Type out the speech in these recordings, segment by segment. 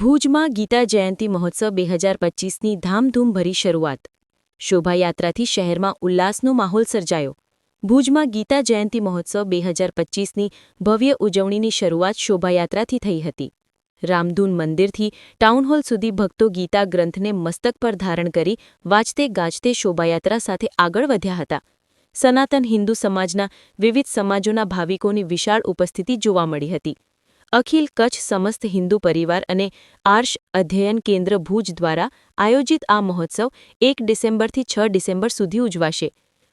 ભુજમાં ગીતા જયંતિ મહોત્સવ બે હજાર પચીસની ધામધૂમભરી શરૂઆત. શોભાયાત્રાથી શહેરમાં ઉલ્લાસનો માહોલ સર્જાયો. ભુજમાં ગીતા જયંતિ મહોત્સવ બે હજાર પચીસની ભવ્ય ઉજવણીની શરૂઆત શોભાયાત્રાથી થઈ હતી. રામધૂન મંદિરથી ટાઉનહોલ સુધી ભક્તો ગીતા ગ્રંથને મસ્તક પર ધારણ કરી વાંચતે ગાજતે શોભાયાત્રા સાથે આગળ વધ્યા હતા. સનાતન હિન્દુ સમાજના વિવિધ સમાજોના ભાવિકોની વિશાળ ઉપસ્થિતિ જોવા મળી હતી. અખિલ કચ્છ સમસ્ત હિન્દુ પરિવાર અને આર્ષ અધ્યયન કેન્દ્ર ભુજ દ્વારા આયોજિત આ મહોત્સવ એક ડિસેમ્બરથી છ ડિસેમ્બર સુધી ઉજવાશે.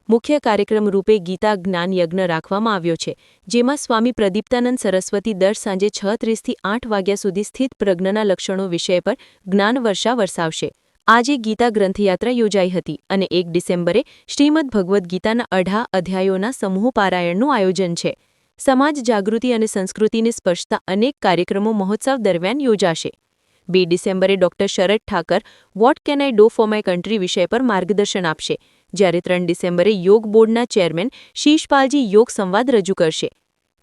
મુખ્ય કાર્યક્રમ રૂપે ગીતા જ્ઞાન યજ્ઞ રાખવામાં આવ્યો છે, જેમાં સ્વામી પ્રદીપ્તાનંદ સરસ્વતી દર સાંજે છ ત્રીસથી આઠ વાગ્યા સુધી સ્થિત પ્રજ્ઞના લક્ષણો વિષય પર જ્ઞાનવર્ષા વરસાવશે. આજે ગીતા ગ્રંથયાત્રા યોજાઈ હતી અને એક ડિસેમ્બરે શ્રીમદ ભગવદ્ ગીતાના અઢા અધ્યાયોના સમૂહ પારાયણનું આયોજન છે. સમાજ જાગૃતિ અને સંસ્કૃતિને સ્પર્શતા અનેક કાર્યક્રમો મહોત્સવ દરમિયાન યોજાશે. બે ડિસેમ્બરે doctor Sharad Thakar what can I do for my country વિષય પર માર્ગદર્શન આપશે. જ્યારે ત્રણ ડિસેમ્બરે યોગ બોર્ડના ચેરમેન શીશપાલજી યોગ સંવાદ રજૂ કરશે.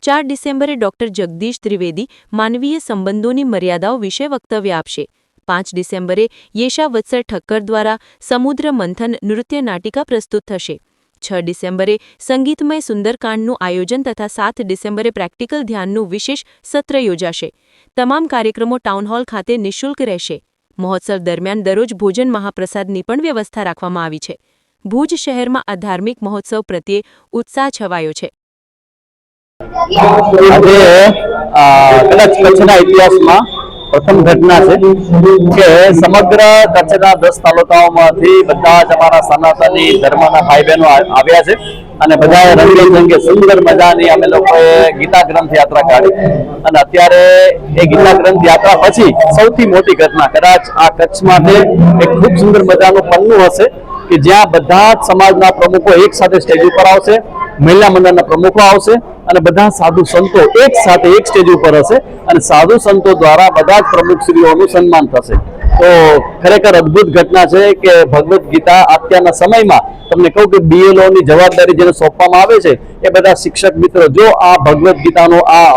ચાર ડિસેમ્બરે ડોક્ટર જગદીશ ત્રિવેદી માનવીય સંબંધોની મર્યાદાઓ વિશે વક્તવ્ય આપશે. પાંચ ડિસેમ્બરે યેશા વત્સર ઠક્કર દ્વારા સમુદ્ર મંથન નૃત્ય નાટિકા પ્રસ્તુત થશે. છ ડિસેમ્બરે સંગીતમય સુંદરકાંડનું આયોજન તથા સાત ડિસેમ્બરે પ્રેક્ટિકલ ધ્યાનનું વિશેષ સત્ર યોજાશે. તમામ કાર્યક્રમો ટાઉનહોલ ખાતે નિઃશુલ્ક રહેશે. મહોત્સવ દરમિયાન દરરોજ ભોજન મહાપ્રસાદની પણ વ્યવસ્થા રાખવામાં આવી છે. ભુજ શહેરમાં આ ધાર્મિક મહોત્સવ પ્રત્યે ઉત્સાહ છવાયો છે. આજે કચ્છના ઇતિહાસમાં પ્રથમ ઘટના છે કે સમગ્ર કચ્છના દસ તાલુકાઓમાંથી બધા જ અમારા સનાતની ધર્મના ભાઈ બહેનો આવ્યા છે અને બધાએ રંગે સુંદર મજાની અમે લોકોએ ગીતા ગ્રંથ યાત્રા કાઢી. અને અત્યારે એ ગીતા ગ્રંથ યાત્રા પછી સૌથી મોટી ઘટના, કદાચ આ કચ્છ માટે એક ખૂબ સુંદર મજાનું પન્નું હશે કે જ્યાં બધા જ સમાજના પ્રમુખો એક સાથે સ્ટેજ ઉપર આવશે, મહિલા મંડળના પ્રમુખો આવશે અને બધા સાધુ સંતો એક સાથે એક સ્ટેજ ઉપર હશે અને સાધુ સંતો દ્વારા બધા જ પ્રમુખ શ્રીઓનું સન્માન થશે. તો ખરેખર અદ્ભુત ઘટના છે કે ભગવદ્ ગીતા અત્યારના સમયમાં તમને કહું કે બીએલઓની જવાબદારી જેને સોંપવામાં આવે છે, એ બધા શિક્ષક મિત્રો જો આ ભગવદ્ ગીતાનો આ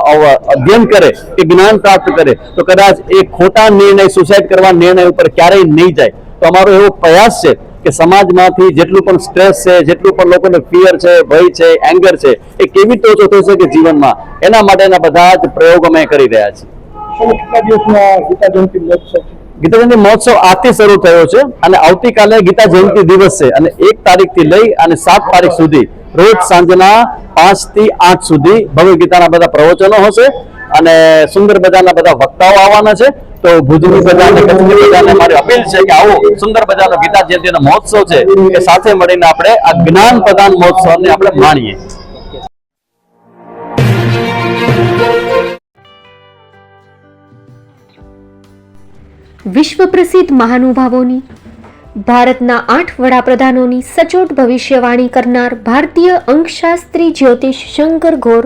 અધ્યયન કરે કે જ્ઞાન પ્રાપ્ત કરે, તો કદાચ એ ખોટા નિર્ણય સુસાઇડ કરવા નિર્ણય ઉપર ક્યારેય નહીં જાય. તો અમારો એવો પ્રયાસ છે કે સમાજમાંથી જેટલું પણ સ્ટ્રેસ છે જેટલું પણ લોકોને ફિયર છે ભય છે એંગર છે એ કેવી રીતે ઓછો થઈ શકે જીવનમાં? એના માટેના બધા જ પ્રયોગો અમે કરી રહ્યા છીએ. કેટલા દિવસમાં ગીતા જયંતિ મહોત્સવ છે? ગીતા જયંતિ મહોત્સવ આજથી શરૂ થયો છે અને આવતીકાલે ગીતા જયંતિ દિવસ છે અને એક તારીખથી લઈ અને સાત તારીખ સુધી રોજ સાંજના પાંચથી આઠ સુધી ભગવદ ગીતાના બધા પ્રવચનો હશે અને સુંદર બધાના બધા વક્તાઓ આવવાના છે. તો ભુજની પ્રજાને કચ્છની પ્રજાને મારી અપીલ છે કે આવો સુંદર મજાનો ગીતા જયંતિનો મહોત્સવ છે કે સાથે મળીને આપણે આ જ્ઞાન પ્રદાન મહોત્સવને આપણે માણીએ. વિશ્વ પ્રસિદ્ધ મહાનુભાવોની, ભારતના આઠ વડાપ્રધાનોની સચોટ ભવિષ્યવાણી કરનાર ભારતીય અંકશાસ્ત્રી જ્યોતિષ શંકર ઘોર